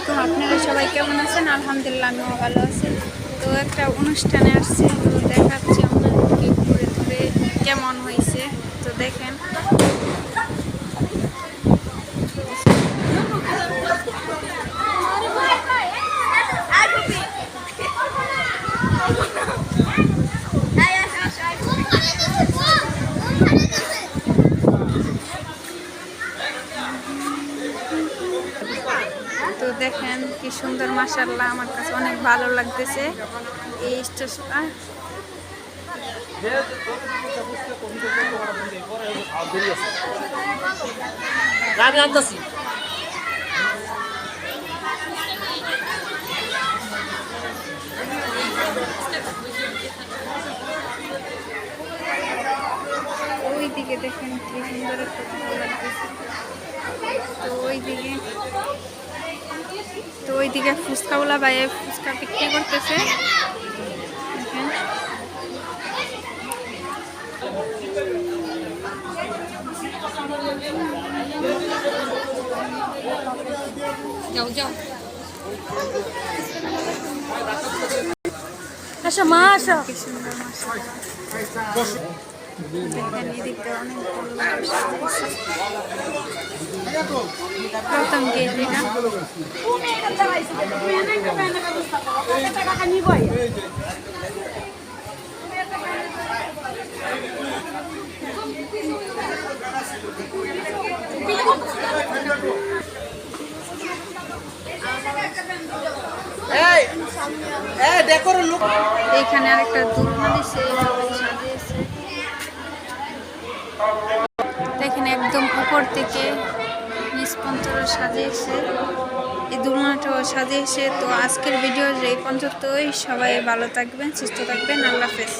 আলাইকুম, আপনারা সবাই কেমন আছেন? আলহামদুলিল্লাহ, আমিও ভালো আছি। তো একটা অনুষ্ঠানে আসছি, তো দেখাচ্ছি আপনাদেরকে ঘুরে ঘুরে কেমন হয়েছে। তো দেখেন তো দেখেন কি সুন্দর মাসাল্লাহ আমার কাছে অনেক ভালো লাগতেছে। এই স্টেশনটা আমি আনতেছি। ওই দেখেন কি সুন্দর একটা ভালো লাগতেছে। তো ওই দিকে তো ওই দিকে ফুচকাওয়ালা বাইরে ফুচকা বিক্রি করতেছে। যাও যাও। আসো মা আসো। কি সুন্দর মাসাল্লাহ প্রথম গেট এটা। এইখানে আরেকটা দুলনা দিছে সবাই সাজিয়েছে দেখেন একদম উপর থেকে নিচ সাজে এসে, এই দুটো সাজে এসে, তো আজকের ভিডিও এই পর্যন্তই। সবাই ভালো থাকবেন, সুস্থ থাকবেন, আল্লাহ হাফেজ।